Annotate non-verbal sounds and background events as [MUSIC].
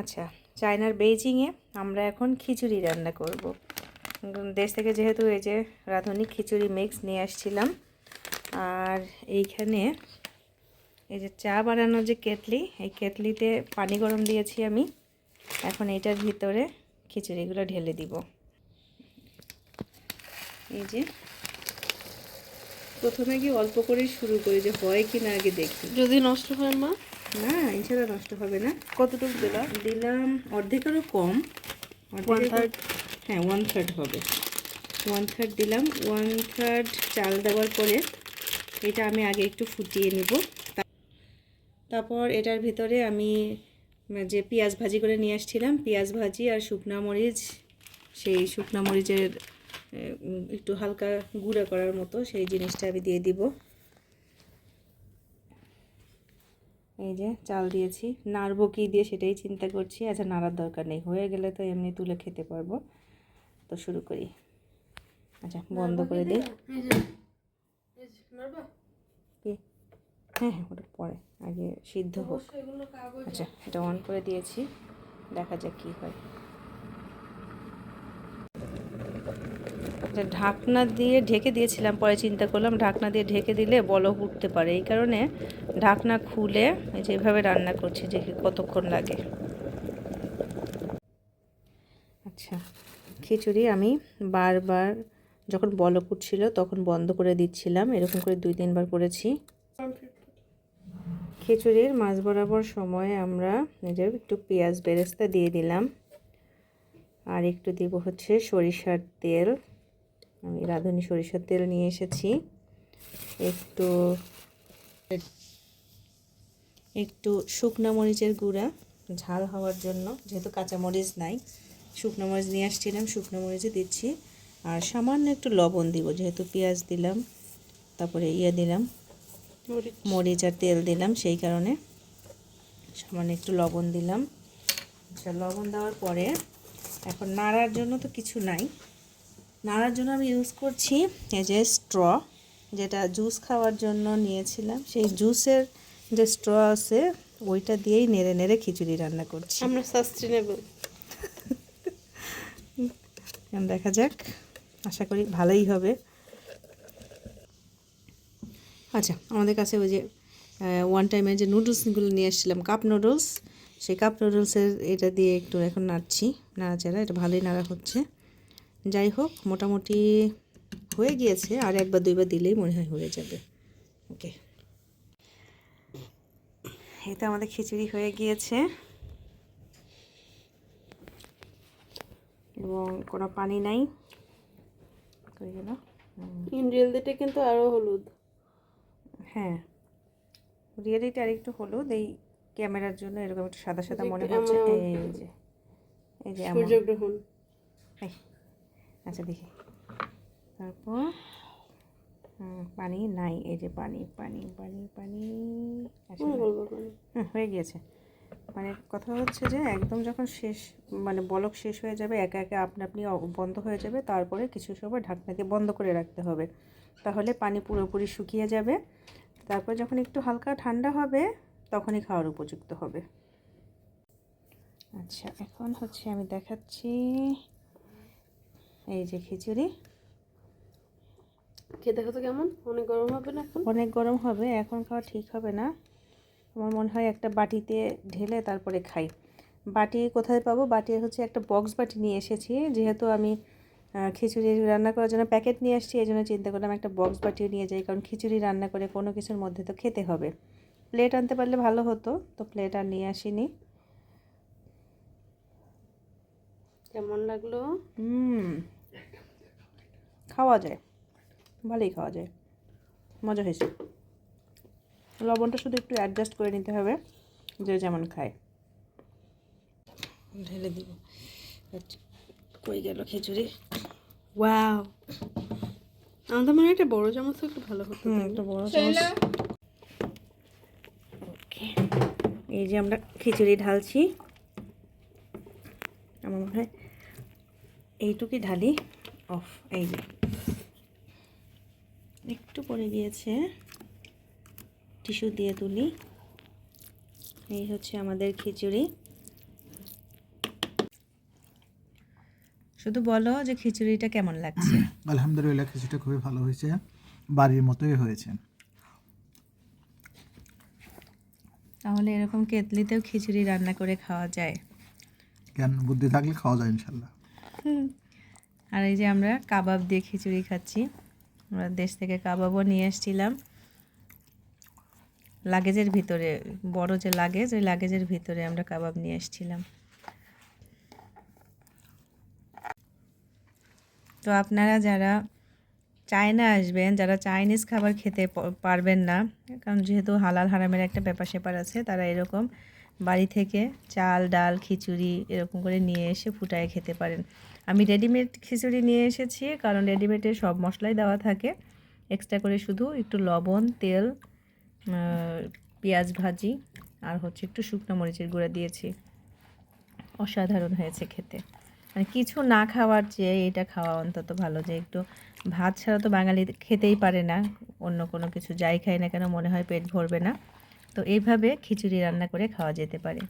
আচ্ছা চায়নার বেইজিংয়ে আমরা এখন খিচুড়ি রান্না করব। দেশ থেকে যেহেতু এই যে রাঁধুনি খিচুড়ি মিক্স নিয়ে আসছিলাম, আর এইখানে এই যে চা বানানোর যে কেটলি, এই কেটলিতে পানি গরম দিয়েছি আমি। এখন এটার ভিতরে খিচুড়িগুলো ঢেলে দিব। এই যে প্রথমে কি অল্প করেই শুরু করি যে হয় কি না আগে দেখি। যদি নষ্ট হয় মা? না ইনশাল্লাহ নষ্ট হবে না। কতটুকু দিলাম দিলাম অর্ধেকেরও কম। অর্ধেকের- third? হ্যাঁ ওয়ান থার্ড হবে। ওয়ান থার্ড দিলাম। ওয়ান থার্ড চাল দেওয়ার পরে এটা আমি আগে একটু ফুটিয়ে নিব। তারপর এটার ভিতরে আমি যে পেঁয়াজ ভাজি করে নিয়ে আসছিলাম পেঁয়াজ ভাজি আর শুকনা মরিচ সেই শুকনা মরিচের একটু হালকা গুঁড়া করার মতো সেই জিনিসটা আমি দিয়ে দিব। এই যে চাল দিয়েছি। নাড়বো কী দিয়ে সেটাই চিন্তা করছি। আচ্ছা নাড়ার দরকার নেই। হয়ে গেলে তো এমনি তুলে খেতে পারব। তো শুরু করি। আচ্ছা বন্ধ করে দিই। হ্যাঁ হ্যাঁ ওটা পরে। আগে সিদ্ধ হোক। আচ্ছা এটা অন করে দিয়েছি। দেখা যাক কী হয়। আচ্ছা ঢাকনা দিয়ে ঢেকে দিয়েছিলাম, পরে চিন্তা করলাম ঢাকনা দিয়ে ঢেকে দিলে বলক উঠতে পারে। এই কারণে ঢাকনা খুলে এই যে এভাবে রান্না করছি, যে কতক্ষণ লাগে। আচ্ছা খিচুড়ি আমি বারবার যখন বলক উঠছিল তখন বন্ধ করে দিচ্ছিলাম, এরকম করে দুই তিনবার করেছি। খিচুড়ির মাছ বরাবর সময়ে আমরা নিজের একটু পেঁয়াজ বেরেস্তা দিয়ে দিলাম, আর একটু দিব হচ্ছে সরিষার তেল। আমি রাঁধুনি সরিষার তেল নিয়ে এসেছি। একটু একটু শুকনো মরিচের গুঁড়া ঝাল হওয়ার জন্য যেহেতু কাঁচা মরিচ নাই। শুকনো মরিচ নিয়ে আসছিলাম শুকনো মরিচে দিচ্ছি। আর সামান্য একটু লবণ দিব যেহেতু পেঁয়াজ দিলাম তারপরে ইয়ে দিলাম মরিচ আর তেল দিলাম সেই কারণে সামান্য একটু লবণ দিলাম। আচ্ছা লবণ দেওয়ার পরে এখন নাড়ার জন্য তো কিছু নাই। নাড়ার জন্য আমি ইউজ করছি এই যে স্ট্র যেটা জুস খাওয়ার জন্য নিয়েছিলাম। সেই জুসের যে স্ট্র আছে ওইটা দিয়েই নেড়ে নেড়ে খিচুড়ি রান্না করছি। আমরা সাস্টেনেবল দেখা যাক আশা করি ভালোই হবে। আচ্ছা আমাদের কাছে ওই যে ওয়ান টাইমের যে নুডলসগুলো নিয়ে এসেছিলাম কাপ নুডলস সেই কাপ নুডলসের এটা দিয়ে একটু এখন নাড়ছি। নাড়াচাড়া এটা ভালোই নাড়া হচ্ছে। যাই হোক মোটামুটি হয়ে গিয়েছে। আর একবার দুইবার দিলেই মনে হয় হয়ে যাবে। ওকে। এটা আমাদের খিচুড়ি হয়ে গিয়েছে। এবং কোনো পানি নাই। দিতে কিন্তু আরও হলুদ। হ্যাঁ। রিয়েলিটি আর একটু হলুদ। এই ক্যামেরার জন্য এরকম একটু সাদা সাদা মনে হচ্ছে। এই যে এই যে সূর্যগ্রহণ। আচ্ছা দেখি। তারপর পানি নাই এই যে পানি পানি পানি পানি? হুম, হয়ে গিয়েছে। মানে কথা হচ্ছে যে একদম যখন শেষ মানে বলক শেষ হয়ে যাবে একা একা আপনা আপনি বন্ধ হয়ে যাবে তারপরে কিছু সময় ঢাকনাকে বন্ধ করে রাখতে হবে। তাহলে পানি পুরোপুরি শুকিয়ে যাবে। তারপর যখন একটু হালকা ঠান্ডা হবে তখনই খাওয়ার উপযুক্ত হবে। আচ্ছা এখন হচ্ছে আমি দেখাচ্ছি এই যে খিচুড়ি। খেয়ে দেখো তো কেমন? অনেক গরম হবে না এখন? অনেক গরম হবে এখন খাওয়া ঠিক হবে না। আমার মনে হয় একটা বাটিতে ঢেলে তারপরে খাই। বাটি কোথায় পাবো? বাটি হচ্ছে একটা বক্স বাটি নিয়ে এসেছি যেহেতু আমি খিচুড়ি রান্না করার জন্য প্যাকেট নিয়ে আসছি এই জন্য চিন্তা করলাম একটা বক্স বাটিও নিয়ে যাই কারণ খিচুড়ি রান্না করে কোনো কিছুর মধ্যে তো খেতে হবে। প্লেট আনতে পারলে ভালো হতো তো প্লেট আর নিয়ে আসিনি। কেমন লাগল? হুম। খাওয়া যায়। ভালোই খাওয়া যায়। মজা হয়েছে। লবণটা শুধু একটু অ্যাডজাস্ট করে নিতে হবে যে যেমন খায়। ঢেলে দিব। আচ্ছা, কই গেল খিচুড়ি? ওয়াও আমাদের মনে হয় একটা বড় চামচ একটু ভালো হতো একটা বড় চামচ। ওকে এই যে আমরা খিচুড়ি ঢালছি। আমার মনে হয় এইটুকুই ঢালি অফ এই যে। একটু পরে গিয়েছে টিস্যু দিয়ে তুলি। এই হচ্ছে আমাদের খিচুড়ি। শুধু বলো যে খিচুড়িটা কেমন লাগছে। [CLEARS THROAT] আলহামদুলিল্লাহ খিচুড়িটা খুবই ভালো হয়েছে। বাড়ির মতোই হয়েছে। তাহলে এরকম কেতলিতেও খিচুড়ি রান্না করে খাওয়া যায়। জ্ঞান বুদ্ধি থাকলে খাওয়া যায় ইনশাল্লাহ। [LAUGHS] আর এই যে আমরা কাবাব দিয়ে খিচুড়ি খাচ্ছি। আমরা দেশ থেকে কাবাবও নিয়ে এসেছিলাম। লাগেজের ভিতরে, বড় যে লাগেজ, ওই লাগেজের ভিতরে আমরা কাবাব নিয়ে এসেছিলাম। তো আপনারা যারা চায়না আসবেন, যারা চাইনিজ খাবার খেতে পারবেন না, কারণ যেহেতু হালাল হারামের একটা ব্যাপার স্যাপার আছে, তারা এরকম বাড়ি থেকে চাল, ডাল, খিচুড়ি এরকম করে নিয়ে এসে ফুটায় খেতে পারেন। আমি রেডিমেড খিচুড়ি নিয়ে এসেছি, কারণ রেডিমেডে সব মশলাই দেওয়া থাকে। এক্সট্রা করে শুধু একটু লবণ, তেল পেঁয়াজ ভাজি, আর হচ্ছে একটু শুকনো মরিচের গুঁড়া দিয়েছি। অসাধারণ হয়েছে খেতে। মানে কিছু না খাওয়ার চেয়ে এটা খাওয়া অন্তত ভালো যে একটু ভাত ছাড়া তো বাঙালি খেতেই পারে না। অন্য কোনো কিছু যাই খাই না কেন মনে হয় পেট ভরবে না। তো এইভাবে খিচুড়ি রান্না করে খাওয়া যেতে পারে।